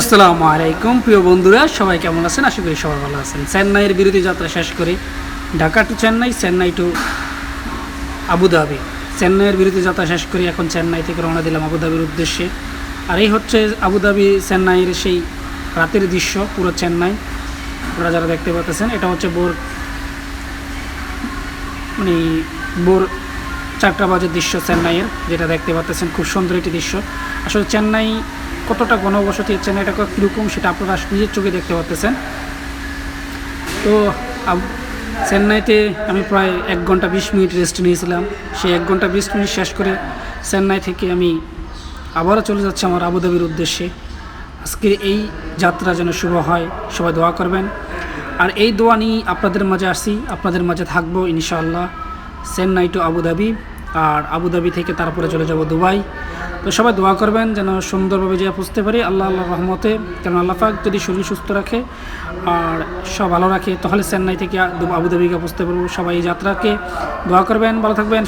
আসসালামু আলাইকুম। প্রিয় বন্ধুরা, সবাই কেমন আছেন? আশা করি সবাই ভালো আছেন। চেন্নাইয়ের বিরতি যাত্রা শেষ করে Dhaka to Chennai Chennai to Abu Dhabi চেন্নাইয়ের বিরতি যাত্রা শেষ করে এখন চেন্নাই থেকে রওনা দিলাম আবুধাবির উদ্দেশ্যে। আর এই হচ্ছে আবুধাবি চেন্নাইয়ের সেই রাতের দৃশ্য, পুরো চেন্নাই। আপনারা যারা দেখতে পাচ্ছেন, এটা হচ্ছে বোর মানে বোর চারটা বাজে দৃশ্য চেন্নাইয়ের, যেটা দেখতে পাচ্ছেন, খুব সুন্দর একটি দৃশ্য। আসলে চেন্নাই কতটা ঘনবসতি চেন্নাইটা কীরকম সেটা আপনারা নিজের চোখে দেখতে পাচ্ছেন তো চেন্নাইতে আমি প্রায় এক ঘণ্টা বিশ মিনিট রেস্ট নিয়েছিলাম। সেই এক ঘণ্টা বিশ মিনিট শেষ করে চেন্নাই থেকে আমি আবারও চলে যাচ্ছি আমার আবুধাবির উদ্দেশ্যে। আজকে এই যাত্রা যেন শুভ হয়, সবাই দোয়া করবেন। আর এই দোয়া নিয়ে আপনাদের মাঝে আসি, আপনাদের মাঝে থাকব ইনশাআল্লাহ। Chennai to Abu Dhabi. R Abu Dhabi থেকে তারপরে চলে যাব দুবাই। তো সবাই দোয়া করবেন যেন সুন্দরভাবে যে বুঝতে পারি। আল্লাহ আল্লাহ রহমতে। কেন আল্লাহ পাক যদি শরীর সুস্থ রাখে আর সব ভালো রাখে, তাহলে চেন্নাই থেকে আবুধাবিকে বুঝতে পারব। সবাই এই যাত্রাকে দোয়া করবেন, ভালো থাকবেন